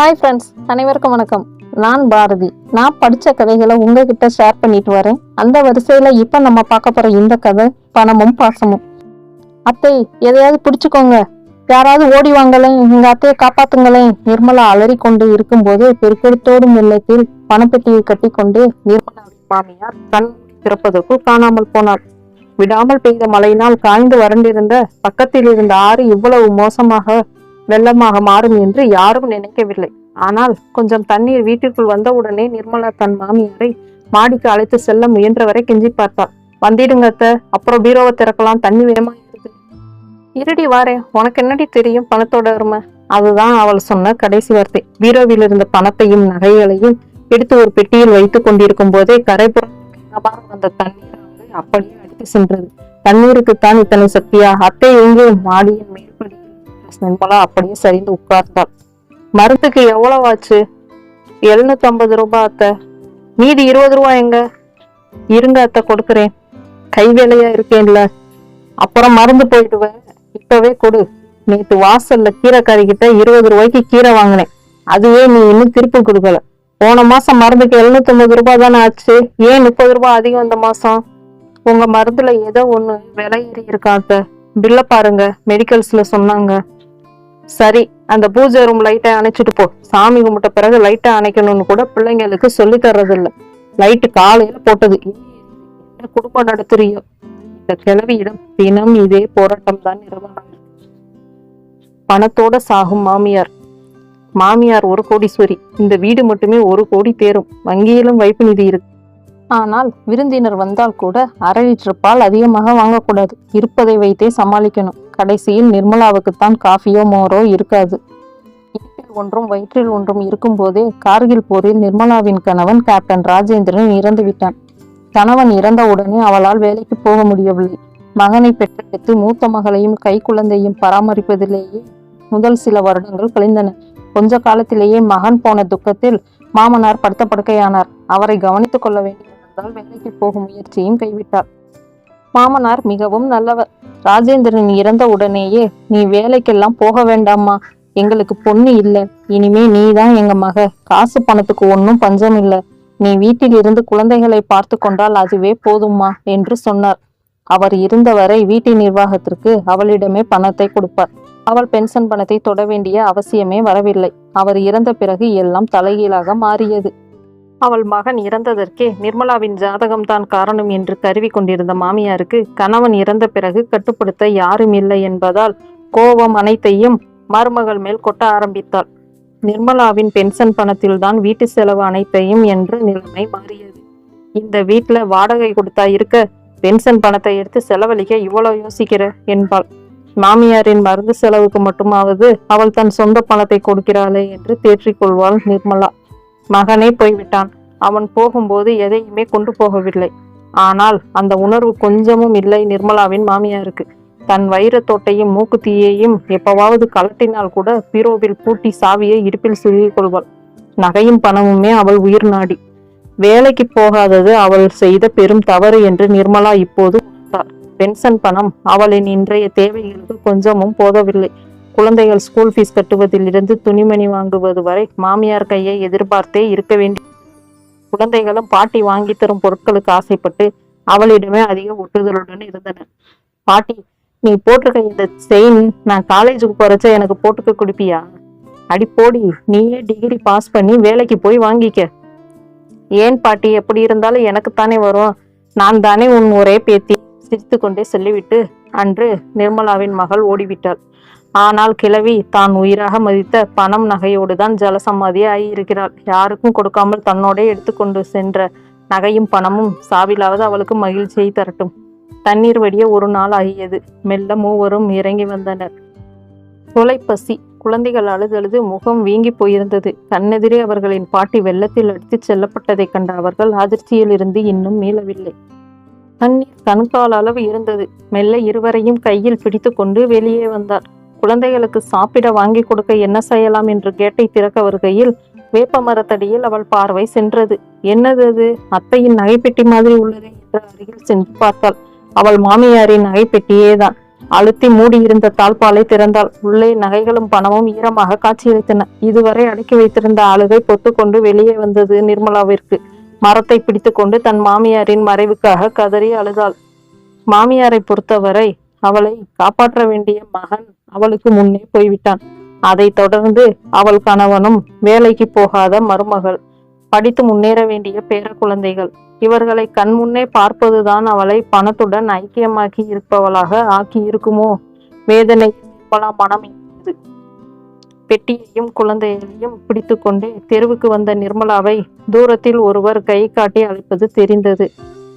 Hi friends அனைவருக்கும் வணக்கம். நான் பாரதி. நான் படித்த கதைகளை உங்ககிட்ட ஷேர் பண்ணிட்டு வரேன். அந்த வரிசையில் இப்போ நம்ம பார்க்க போகிற இந்த கதை பணமும் பாசமும். அத்தை எதையாவது பிடிச்சிக்கோங்க. யாராவது ஓடி வாங்கலேன் எங்கள் அத்தையை காப்பாத்துங்களேன். நிர்மலா அலறி கொண்டு இருக்கும்போது பெருக்கெடுத்தோடும் வெள்ளத்தில் பணப்பெட்டியை கட்டிக்கொண்டு நிர்மலாவின் மாமியார் கண் திறப்பதற்குள் காணாமல் போனார் விடாமல் பெய்த மழையினால் காய்ந்து வறண்டிருந்த பக்கத்தில் இருந்த ஆறு இவ்வளவு மோசமாக வெள்ளமாக மாறும் என்று யாரும் நினைக்கவில்லை. ஆனால் கொஞ்சம் தண்ணீர் வீட்டிற்குள் வந்தவுடனே நிர்மலா தன் மாமியாரை மாடிக்கு அழைத்து செல்ல முயன்றவரை கெஞ்சி பார்த்தாள். வந்திடுங்க அப்புறம் பீரோவை திறக்கலாம். தண்ணி வேகமா இருக்குது. இருடி வாரேன் உனக்கு என்னடி தெரியும்? பணத்தோட அருமை. அதுதான் அவள் சொன்ன கடைசி வார்த்தை. பீரோவில் இருந்த பணத்தையும் நகைகளையும் எடுத்து ஒரு பெட்டியில் வைத்துக் கொண்டிருக்கும் போதே கரைபுறம் வந்த தண்ணீர் அப்படியே அடித்து சென்றது. தண்ணீருக்குத்தான் இத்தனை சக்தியா? அத்தை எங்கே? மாடியின் மேல் நிர்மலா அப்படியே சரிந்து உட்கார்ந்தாள் மருந்துக்கு எவ்வளவு ஆச்சு? எழுநூத்தி ஐம்பது ரூபாய் அத்தை. மீதி இருபது ரூபாய் எங்க? இருங்க அத்தை கொடுக்குறேன். கை வேலையா இருக்கேன்ல. அப்புறம் மறந்து போயிடுவேன். இப்பவே கொடு. நேத்து வாசல்ல கீரைக்காரி கிட்ட இருபது ரூபாய்க்கு கீரை வாங்கினேன். அதுவே நீ இன்னும் திருப்பி கொடுக்கல. போன மாசம் மருந்துக்கு எழுநூத்தி ஐம்பது ரூபாய் தானே ஆச்சு? ஏன் முப்பது ரூபாய் அதிகம் இந்த மாசம்? உங்க மருந்துல ஏதோ ஒண்ணு விலை ஏறி இருக்காத்த பில்ல பாருங்க மெடிக்கல்ஸ்ல சொன்னாங்க. சரி அந்த பூஜை ரூம் லைட்டை அணைச்சிட்டு போ. சாமி கும்பிட்ட பிறகு லைட்டை அணைக்கணும்னு கூட பிள்ளைங்களுக்கு சொல்லி தர்றது இல்ல லைட்டு காலையில போட்டது. என்ன குடும்பம் நடத்துறியோ இந்த கிழவியிடம் தினம் இதே போராட்டம் தான் நிறுவனம் பணத்தோட சாகும் மாமியார். மாமியார் ஒரு கோடீஸ்வரி. இந்த வீடு மட்டுமே ஒரு கோடி தேரும். வங்கியிலும் வைப்பு நிதி இருக்கு. ஆனால் விருந்தினர் வந்தால் கூட அரை லிட்டர் பால் அதிகமாக வாங்கக்கூடாது. இருப்பதை வைத்தே சமாளிக்கணும். கடைசியில் நிர்மலாவுக்குத்தான் காஃபியோ மோரோ இருக்காது. இடுப்பில் ஒன்றும் வயிற்றில் ஒன்றும் இருக்கும்போதே கார்கில் போரில் நிர்மலாவின் கணவன் கேப்டன் ராஜேந்திரன் இறந்து விட்டான். கணவன் இறந்த உடனே அவளால் வேலைக்கு போக முடியவில்லை. மகனை பெற்றெடுத்து மூத்த மகளையும் கை குழந்தையும் பராமரிப்பதிலேயே முதல் சில வருடங்கள் கழிந்தன. கொஞ்ச காலத்திலேயே மகன் போன துக்கத்தில் மாமனார் படுத்த படுக்கையானார் அவரை கவனித்துக் கொள்ள வேண்டியிருந்தால் வேலைக்கு போகும் முயற்சியும் கைவிட்டார். மாமனார் மிகவும் நல்லவர். ராஜேந்திரன் இறந்த உடனேயே நீ வேலைக்கெல்லாம் போக வேண்டாம்மா. எங்களுக்கு பொண்ணு இல்லை. இனிமே நீ தான் எங்க மக. காசு பணத்துக்கு ஒன்றும் பஞ்சம் இல்லை. நீ வீட்டில் இருந்து குழந்தைகளை பார்த்து கொண்டால் அதுவே போதும்மா என்று சொன்னார். அவர் இருந்தவரை வீட்டு நிர்வாகத்திற்கு அவளிடமே பணத்தை கொடுப்பார். அவள் பென்ஷன் பணத்தை தொட வேண்டிய அவசியமே வரவில்லை. அவர் இறந்த பிறகு எல்லாம் தலைகீழாக மாறியது. அவள் மகன் இறந்ததற்கே நிர்மலாவின் ஜாதகம் தான் காரணம் என்று கருவி கொண்டிருந்த மாமியாருக்கு கணவன் இறந்த பிறகு கட்டுப்படுத்த யாரும் இல்லை என்பதால் கோபம் அனைத்தையும் மருமகள் மேல் கொட்ட ஆரம்பித்தாள். நிர்மலாவின் பென்ஷன் பணத்தில்தான் வீட்டு செலவு அனைத்தையும் என்று நிலைமை மாறியது. இந்த வீட்ல வாடகை கொடுத்தா இருக்க பென்ஷன் பணத்தை எடுத்து செலவழிக்க இவ்வளவு யோசிக்கிற என்பாள். மாமியாரின் மருந்து செலவுக்கு மட்டுமாவது அவள் தன் சொந்த பணத்தை கொடுக்கிறாளே என்று தேற்றிக்கொள்வாள் நிர்மலா. மகனே போய்விட்டான். அவன் போகும்போது எதையுமே கொண்டு போகவில்லை. ஆனால் அந்த உணர்வு கொஞ்சமும் இல்லை நிர்மலாவின் மாமியாருக்கு. தன் வைரத்தோட்டையும் மூக்குத்தீயையும் எப்பவாவது கலட்டினால் கூட பீரோவில் பூட்டி சாவியை இடுப்பில் சுருகிக் கொள்வாள். நகையும் பணமுமே அவள் உயிர் நாடி. வேலைக்கு போகாதது அவள் செய்த பெரும் தவறு என்று நிர்மலா இப்போது பென்ஷன் பணம் அவளின் இன்றைய தேவைகளுக்கு கொஞ்சமும் போதவில்லை. குழந்தைகள் ஸ்கூல் ஃபீஸ் கட்டுவதிலிருந்து துணிமணி வாங்குவது வரை மாமியார் கையை எதிர்பார்த்தே இருக்க வேண்டும் குழந்தைகளும் பாட்டி வாங்கி தரும் பொருட்களுக்கு ஆசைப்பட்டு அவளிடமே அதிக ஒட்டுதலுடன் இருந்தன பாட்டி நீ போட்டிருக்க இந்த செயின் நான் காலேஜுக்கு போறச்ச எனக்கு போட்டுக்க கொடுப்பியா? அடி போடி நீயே டிகிரி பாஸ் பண்ணி வேலைக்கு போய் வாங்கிக்க. ஏன் பாட்டி எப்படி இருந்தாலும் எனக்கு தானே வரும். நான் தானே உன் ஒரே பேத்தி சிரித்து கொண்டே சொல்லிவிட்டு அன்று நிர்மலாவின் மகள் ஓடிவிட்டாள். ஆனால் கிழவி தான் உயிராக மதித்த பணம் நகையோடு தான் ஜலசமாதி ஆகியிருக்கிறாள் யாருக்கும் கொடுக்காமல் தன்னோடே எடுத்துக்கொண்டு சென்ற நகையும் பணமும் சாவிலாவது அவளுக்கு மகிழ்ச்சியை தரட்டும். தண்ணீர் வடிய ஒரு நாள் ஆகியது. மெல்ல மூவரும் இறங்கி வந்தனர். தொலைப்பசி. குழந்தைகள் அழுதழுது முகம் வீங்கி போயிருந்தது. கண்ணெதிரே அவர்களின் பாட்டி வெள்ளத்தில் அடித்துச் செல்லப்பட்டதைக் கண்ட அவர்கள் அதிர்ச்சியில் இருந்து இன்னும் மீளவில்லை. தண்ணீர் கண்கால் அளவு இருந்தது. மெல்ல இருவரையும் கையில் பிடித்து கொண்டு வெளியே வந்தார். குழந்தைகளுக்கு சாப்பிட வாங்கி கொடுக்க என்ன செய்யலாம் என்று கேட்டை திறக்க வருகையில் வேப்ப மரத்தடியில் அவள் பார்வை சென்றது. என்னது அது? அத்தையின் நகைப்பெட்டி மாதிரி உள்ளதே என்று அருகில் சென்று பார்த்தாள். அவள் மாமியாரின் நகைப்பெட்டியேதான். அழுத்தி மூடியிருந்த தாழ்பாலை திறந்தாள். உள்ளே நகைகளும் பணமும் ஈரமாக காட்சியளித்தன. இதுவரை அடக்கி வைத்திருந்த அழுகை பொத்துக்கொண்டு வெளியே வந்தது நிர்மலாவிற்கு. மரத்தை பிடித்துக்கொண்டு தன் மாமியாரின் மறைவுக்காக கதறி அழுதாள். மாமியாரை பொறுத்தவரை அவளை காப்பாற்ற வேண்டிய மகன் அவளுக்கு முன்னே போய்விட்டான். அதைத் தொடர்ந்து அவள் கணவனும் வேலைக்கு போகாத மருமகள் படித்து முன்னேற வேண்டிய பேர குழந்தைகள் இவர்களை கண்முன்னே பார்ப்பதுதான் அவளை பணத்துடன் ஐக்கியமாக்கி இருப்பவளாக ஆக்கி இருக்குமோ வேதனை பல மனம் பெட்டியையும் குழந்தையையும் பிடித்துக்கொண்டே தெருவுக்கு வந்த நிர்மலாவை தூரத்தில் ஒருவர் கை காட்டி அழைப்பது தெரிந்தது.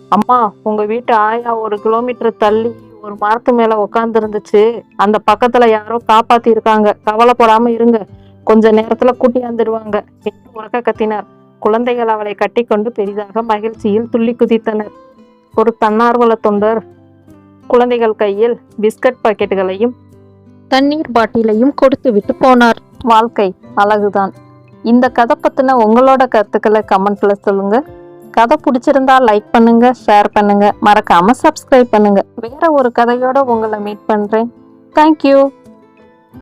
அம்மா உங்க வீட்டு ஆயா ஒரு கிலோமீட்டர் தள்ளி ஒரு மரத்து மேல உட்கார்ந்து இருந்துச்சு அந்த பக்கத்துல யாரோ காப்பாத்தி இருக்காங்க கவலைப்படாம இருங்க. கொஞ்ச நேரத்துல கூட்டியாந்துடுவாங்க என்று உறக்க கத்தினார். குழந்தைகள் அவளை கட்டிக்கொண்டு பெரிதாக மகிழ்ச்சியில் துள்ளி குதித்தனர். ஒரு தன்னார்வல தொண்டர் குழந்தைகள் கையில் பிஸ்கட் பாக்கெட்டுகளையும் தண்ணீர் பாட்டிலையும் கொடுத்து விட்டு போனார். வாழ்க்கை அழகுதான். இந்த கதை பத்தின உங்களோட கருத்துக்களை கமெண்ட்ல சொல்லுங்க. கதை பிடிச்சிருந்தா லைக் பண்ணுங்க ஷேர் பண்ணுங்க. மறக்காம சப்ஸ்கிரைப் பண்ணுங்க. வேற ஒரு கதையோட உங்களை மீட் பண்றேன். தேங்க்யூ